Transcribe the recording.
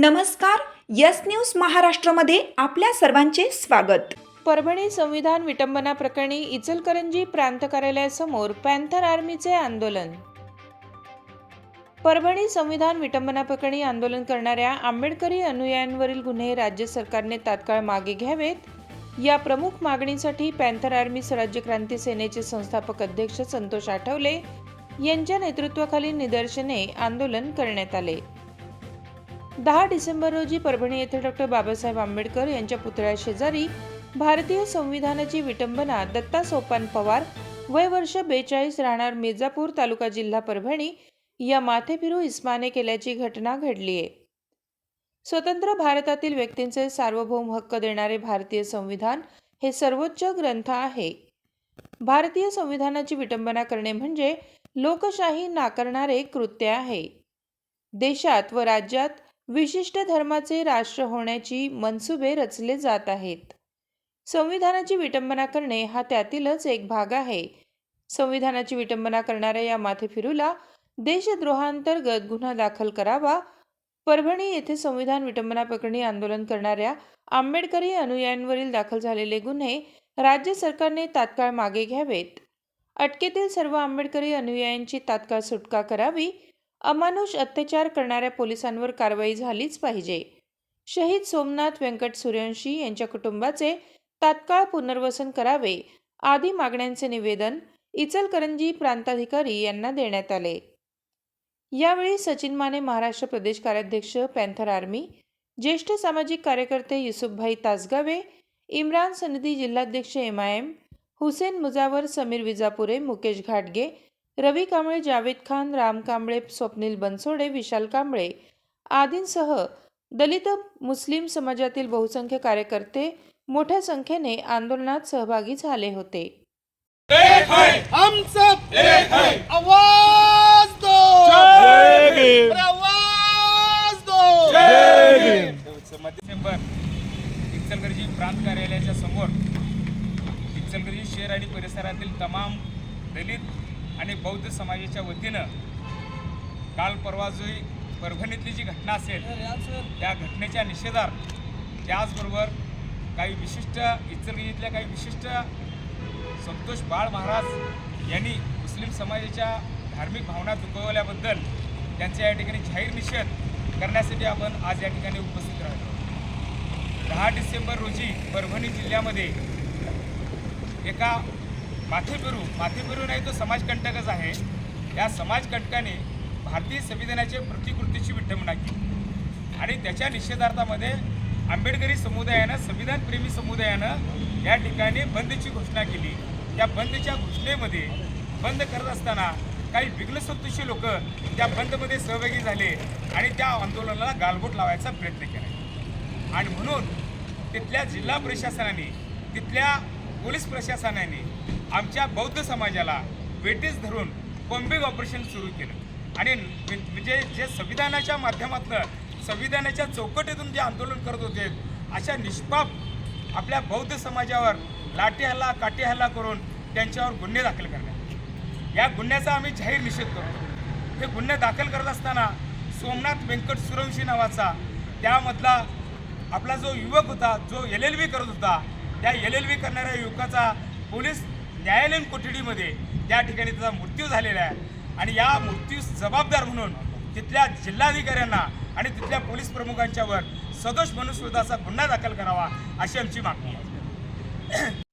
नमस्कार yes news महाराष्ट्रामध्ये आपल्या सर्वांचे स्वागत. परभणी संविधान विटंबना प्रकरणी इचलकरंजी प्रांत कार्यालयासमोर पॅन्थर आर्मीचे आंदोलन. परभणी संविधान विटंबना प्रकरणी आंदोलन करणाऱ्या आंबेडकरी अनुयायांवरील गुन्हे राज्य सरकारने तात्काळ मागे घ्यावेत. या प्रमुख मागणीसाठी पॅन्थर आर्मी स्वराज्य क्रांती सेनेचे संस्थापक अध्यक्ष संतोष आठवले यांच्या नेतृत्वाखाली निदर्शने आंदोलन करण्यात आले. दहा डिसेंबर रोजी परभणी येथे डॉक्टर बाबासाहेब आंबेडकर यांच्या पुतळ्या शेजारी भारतीय संविधानाची विटंबना दत्ता सोपान पवार वय वर्ष बेचाळीस राहणार मिर्जापूर तालुका जिल्हा परभणी या माथेफिरू इस्माने केल्याची घटना घडली आहे. स्वतंत्र भारतातील व्यक्तींचे सार्वभौम हक्क देणारे भारतीय संविधान हे सर्वोच्च ग्रंथ आहे. भारतीय संविधानाची विटंबना करणे म्हणजे लोकशाही नाकारणारे कृत्य आहे. देशात व राज्यात विशिष्ट धर्माचे राष्ट्र होण्याची मनसुबे रचले जात आहेत. संविधानाची विटंबना करणे हा त्यातीलच एक भाग आहे. संविधानाची विटंबना करणाऱ्या या माथेफिरूला देशद्रोहांतर्गत गुन्हा दाखल करावा. परभणी येथे संविधान विटंबना प्रकरणी आंदोलन करणाऱ्या आंबेडकरी अनुयायांवरील दाखल झालेले गुन्हे राज्य सरकारने तात्काळ मागे घ्यावेत. अटकेतील सर्व आंबेडकरी अनुयायांची तात्काळ सुटका करावी. अमानुष अत्याचार करणाऱ्या पोलिसांवर कारवाई झालीच पाहिजे. शहीद सोमनाथ व्यंकट सूर्यवंशी यांच्या कुटुंबाचे तात्काळ पुनर्वसन करावे आदी मागण्यांचे निवेदन इचलकरंजी प्रांताधिकारी यांना देण्यात आले. यावेळी सचिन माने महाराष्ट्र प्रदेश कार्याध्यक्ष पॅन्थर आर्मी ज्येष्ठ सामाजिक कार्यकर्ते युसुफभाई तासगावे इम्रान सनदी जिल्हाध्यक्ष M I M Hussain Mujawar Sameer Vijapure Mukesh घाटगे रवी कांबळे जावेद खान राम कांबळे स्वप्नील बनसोडे विशाल कांबळे आदींसह दलित मुस्लिम समाजातील बहुसंख्य कार्यकर्ते मोठ्या संख्येने आंदोलनात सहभागी झाले होते. हम सब एक है। आवाज दो। जय भीम। अरे आवाज दो। जय भीम। डिसेंबर इचलकरंजी प्रांत कार्यालयाच्या समोर इचलकरंजी शहर आणि परिसरातील तमाम दलित आणि बौद्ध समाजाच्या वतीनं काल परवा जो परभणीतली जी घटना असेल त्या घटनेच्या निषेधार्थ त्याचबरोबर काही विशिष्ट इचलकरंजीतल्या काही विशिष्ट संतोष बाळ महाराज यांनी मुस्लिम समाजाच्या धार्मिक भावना दुखवल्याबद्दल त्यांचा या ठिकाणी जाहीर निषेध करण्यासाठी आपण आज या ठिकाणी उपस्थित राहिलो दहा डिसेंबर रोजी परभणी जिल्ह्यामध्ये एका माथेपिरू माथेपिरू नाही तो समाजकंटकच आहे. या समाजकंटकाने भारतीय संविधानाच्या प्रतिकृतीची विठंबना केली. आणि त्याच्या निषेधार्थामध्ये आंबेडकरी समुदायानं संविधानप्रेमी समुदायानं या ठिकाणी बंदची घोषणा केली. त्या बंदच्या घोषणेमध्ये बंद करत असताना काही विघ्नसदृश्य लोक त्या बंदमध्ये सहभागी झाले आणि त्या आंदोलनाला गालबोट लावायचा प्रयत्न केला. आणि म्हणून तिथल्या जिल्हा प्रशासनाने तिथल्या पोलीस प्रशासनाने आमच्या बौद्ध समाजाला वेटीस धरून बॉम्बिंग ऑपरेशन सुरू केलं. आणि म्हणजे जे संविधानाच्या माध्यमातनं संविधानाच्या चौकटीतून जे आंदोलन करत होते अशा निष्पाप आपल्या बौद्ध समाजावर लाठी हल्ला काठी हल्ला करून त्यांच्यावर गुन्हे दाखल करण्यात या गुन्ह्याचा आम्ही जाहीर निषेध करतो. हे गुन्हे दाखल करत असताना सोमनाथ व्यंकट सुरवंशी नावाचा त्यामधला आपला जो युवक होता जो एल एल बी करत होता त्या एल एल बी करणाऱ्या युवकाचा पोलीस न्यायालयीन कोठडीमध्ये त्या ठिकाणी त्याचा मृत्यू झालेला आहे. आणि या मृत्यूस जबाबदार म्हणून तिथल्या जिल्हाधिकाऱ्यांना आणि तिथल्या पोलीस प्रमुखांच्यावर सदोष मनुस्मृताचा गुन्हा दाखल करावा अशी आमची मागणी आहे.